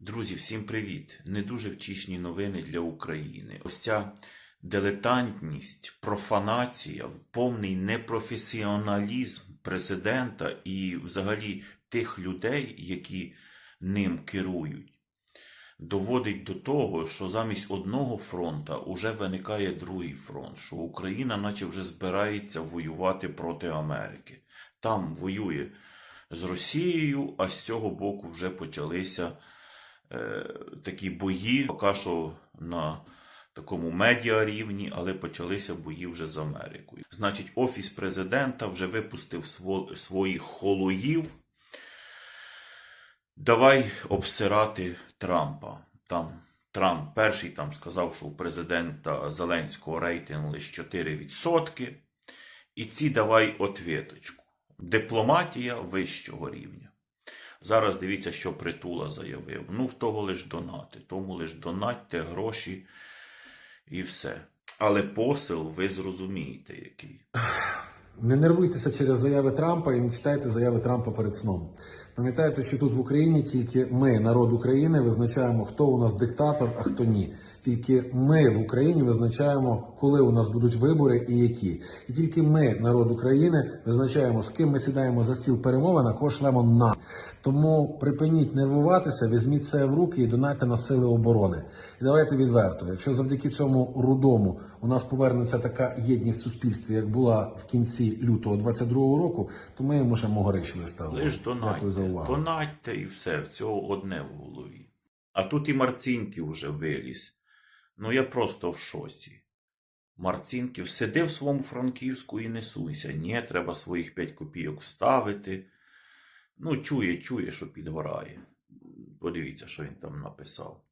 Друзі, всім привіт! Не дуже втішні новини для України. Ось ця дилетантність, профанація, повний непрофесіоналізм президента і взагалі тих людей, які ним керують, доводить до того, що замість одного фронта уже виникає другий фронт, що Україна наче вже збирається воювати проти Америки. Там воює з Росією, а з цього боку вже почалися такі бої, поки що на такому медіа рівні, але почалися бої вже з Америкою. Значить, Офіс президента вже випустив своїх холоїв. Давай обсирати Трампа. Там Трамп перший там сказав, що у президента Зеленського рейтинг лише 4%. І ці давай отвіточку. Дипломатія вищого рівня. Зараз дивіться, що притула заявив. Ну, в того лиш донати. Тому лиш донатьте гроші і все. Але посил ви зрозумієте, який. Не нервуйтеся через заяви Трампа і не читайте заяви Трампа перед сном. Пам'ятайте, що тут в Україні тільки ми, народ України, визначаємо, хто у нас диктатор, а хто ні. Тільки ми в Україні визначаємо, коли у нас будуть вибори і які. І тільки ми, народ України, визначаємо, з ким ми сідаємо за стіл перемовин, а кого шлемо на. Тому припиніть нервуватися, візьміть себе в руки і донайте на сили оборони. І давайте відверто. Якщо завдяки цьому рудому у нас повернеться така єдність в суспільстві, як була в кінці лютого 22-го року, то ми йому ще могорич виставили. Лиш Дякую за увагу. Донатьте і все. В цього одне в голові. А тут і Марцінків вже виліз. Ну я просто в шоці. Марцінків, сиди в своєму Франківську і не суйся. Ні, треба своїх 5 копійок вставити. Ну, чує, чує, що підгорає. Подивіться, що він там написав.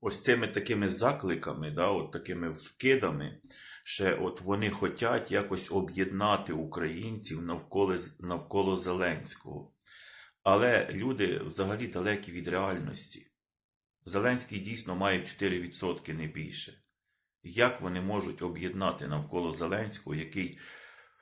Ось цими такими закликами, да, от такими вкидами, ще от вони хочуть якось об'єднати українців навколо, навколо Зеленського. Але люди взагалі далекі від реальності. Зеленський дійсно має 4% не більше. Як вони можуть об'єднати навколо Зеленського, який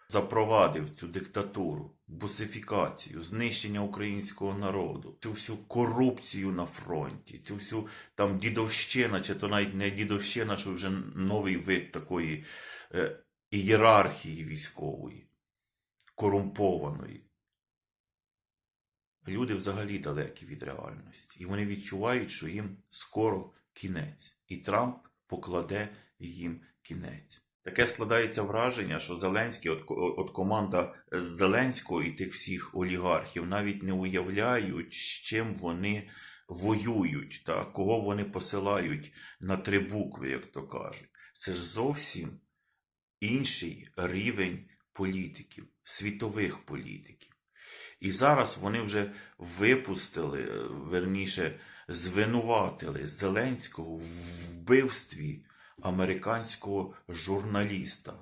запровадив цю диктатуру, бусифікацію, знищення українського народу, цю всю корупцію на фронті, цю всю там дідовщина, чи то навіть не дідовщина, що вже новий вид такої е, ієрархії військової, корумпованої. Люди взагалі далекі від реальності, і вони відчувають, що їм скоро кінець, і Трамп покладе їм кінець. Таке складається враження, що Зеленський, от, от команда Зеленського і тих всіх олігархів навіть не уявляють, з чим вони воюють, та кого вони посилають на три букви, як то кажуть. Це ж зовсім інший рівень політиків, світових політиків. І зараз вони вже випустили, е, верніше, звинуватили Зеленського в вбивстві американського журналіста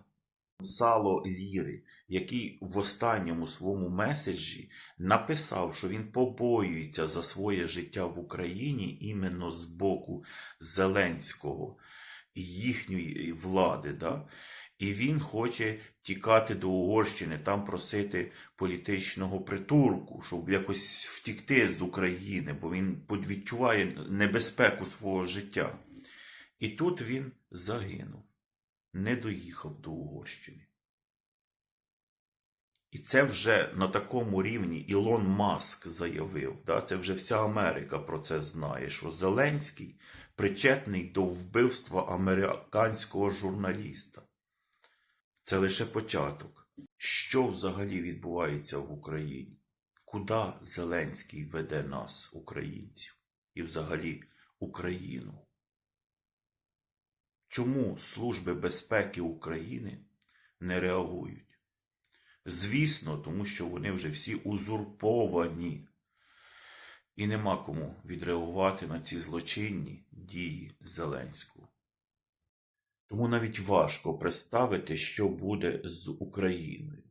Сало Ліри, який в останньому своєму меседжі написав, що він побоюється за своє життя в Україні іменно з боку Зеленського і їхньої влади. Да? І він хоче тікати до Угорщини, там просити політичного притурку, щоб якось втікти з України, бо він відчуває небезпеку свого життя. І тут він загинув, не доїхав до Угорщини. І це вже на такому рівні Ілон Маск заявив, да? це вже вся Америка про це знає, що Зеленський причетний до вбивства американського журналіста. Це лише початок. Що взагалі відбувається в Україні? Куди Зеленський веде нас, українців, і взагалі Україну? Чому Служби безпеки України не реагують? Звісно, тому що вони вже всі узурповані. І нема кому відреагувати на ці злочинні дії Зеленського. Тому навіть важко представити, що буде з Україною.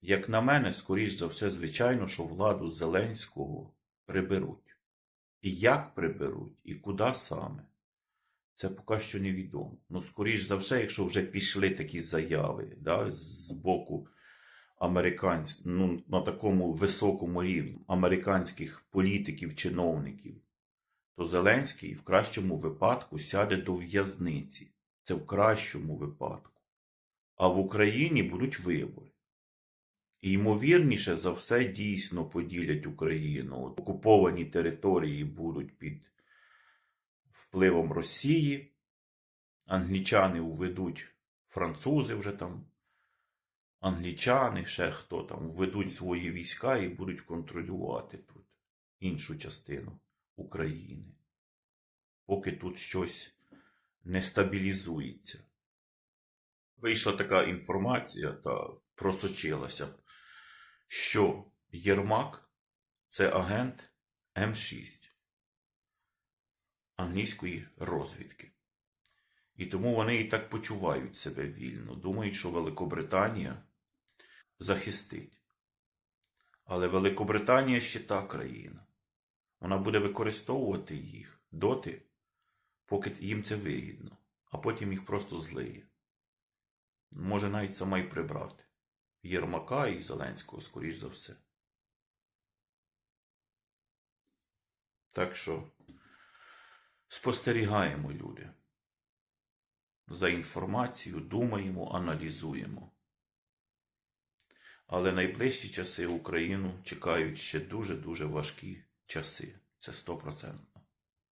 Як на мене, скоріш за все, звичайно, що владу Зеленського приберуть. І як приберуть, і куди саме, це поки що невідомо. Ну, скоріш за все, якщо вже пішли такі заяви да, з боку американсь... ну, на такому високому рівні американських політиків, чиновників, то Зеленський в кращому випадку сяде до в'язниці. Це в кращому випадку. А в Україні будуть вибори. І ймовірніше за все дійсно поділять Україну. От Окуповані території будуть під впливом Росії. Англічани уведуть, французи вже там, англічани, ще хто там, введуть свої війська і будуть контролювати тут іншу частину України. Поки тут щось не стабілізується. Вийшла така інформація та просочилася, що Єрмак це агент М6 англійської розвідки. І тому вони і так почувають себе вільно. Думають, що Великобританія захистить. Але Великобританія ще та країна. Вона буде використовувати їх доти, поки їм це вигідно, а потім їх просто злиє. Може навіть сама й прибрати. Єрмака і Зеленського, скоріш за все. Так що спостерігаємо, люди. За інформацією думаємо, аналізуємо. Але найближчі часи Україну чекають ще дуже-дуже важкі часи. Це 100%.